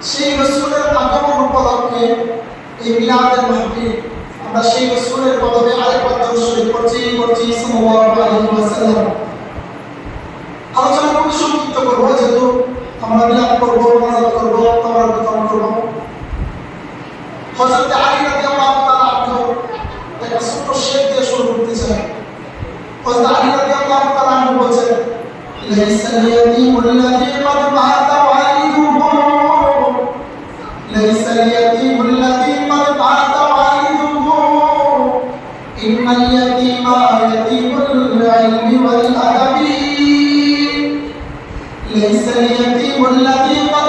সেই রসুলের আগমন উপলক্ষে এই মিলাদের মাহফিল আমরা সেই রসুলের পদবে আরেকবার দর্শন করছি করছি আলোচনা খুব সংক্ষিপ্ত করব, যেহেতু আমরা মিলাদ করব মজাদ করব তোমার কথা করব। হজরত আলী রাতে আমরা তারা আগ্রহ একটা ছোট্ট শেখ দিয়ে শুরু করতে চাই হজরত আলী রাতে আমরা তারা আগ্রহ বলছেন ليس اليتيم الذي قد الغر والقدر ليس اليتيم الذي قد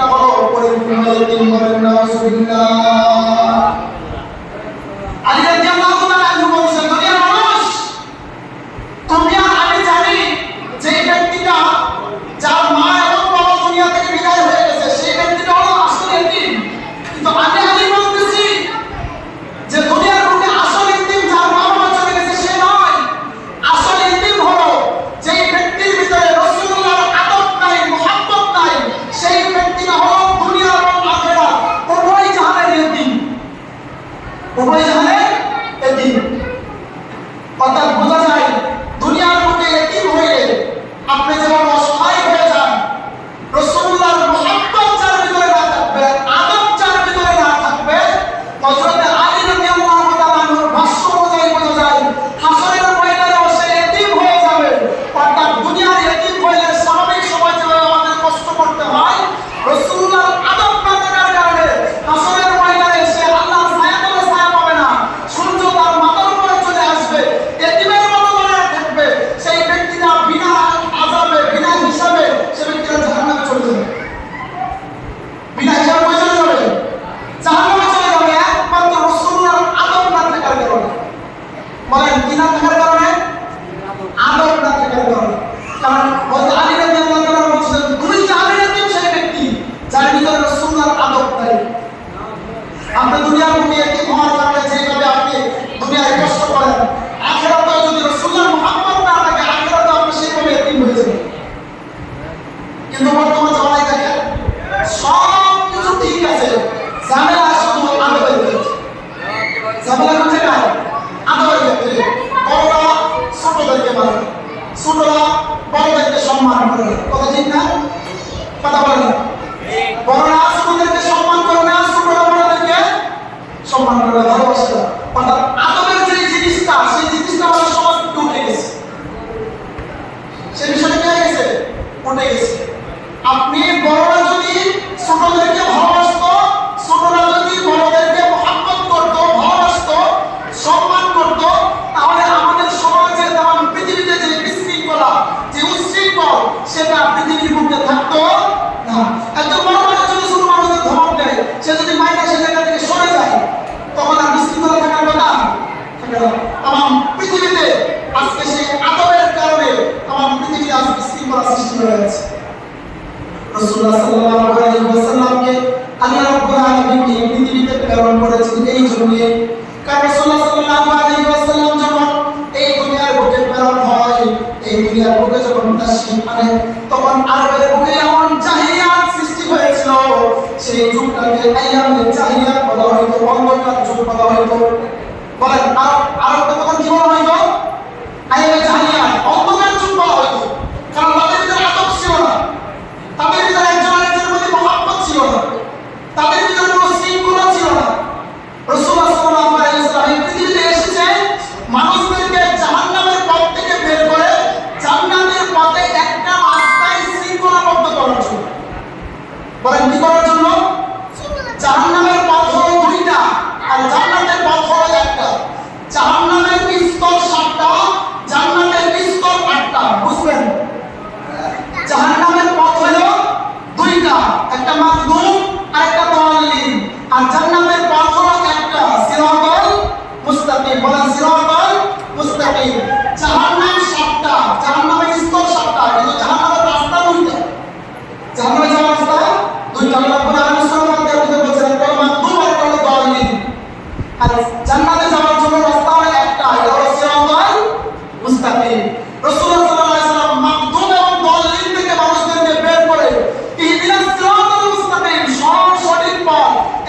করো পরের তিন করেন না কথা বলেন। না। এই বুকে যখন মুনাফিক মানে তখন আরবের বুকে এমন জাহিলিয়াত সৃষ্টি হয়েছিল, সেই যুগটাকে আইয়ামে জাহিলিয়াত বলা হতো অন্ধকার যুগ বলা হইতো। বলেন আর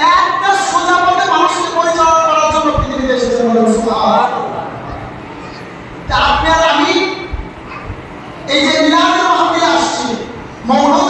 একটা সোজা পথে পরিচালনা করার জন্য আপনি আর আমি এই যে মিলাদের মাহফিলে আসছি মঙ্গল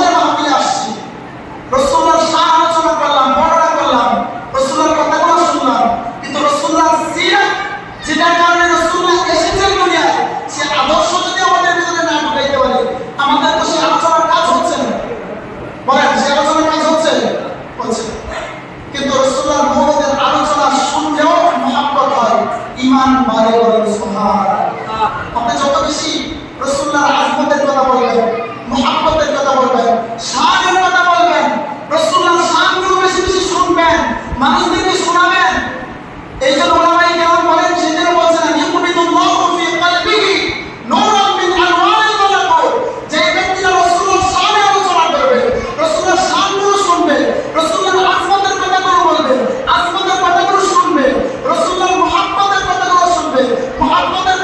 এই জন্য ওলামাই কেমন বলেন, সেজন্য বলছেন ইউকবিদুল্লাহ ফি কলবিহি নূরান মিন আনওয়ারিল যে ব্যক্তি রাসূলের সামনে আলোচনা করবে রাসূলের সামনে শুনবে রাসূলের আজমতের কথাগুলো বলবে, আজমতের কথাগুলো শুনবে রাসূলের মুহাব্বতের কথাগুলো শুনবে, মুহাব্বতের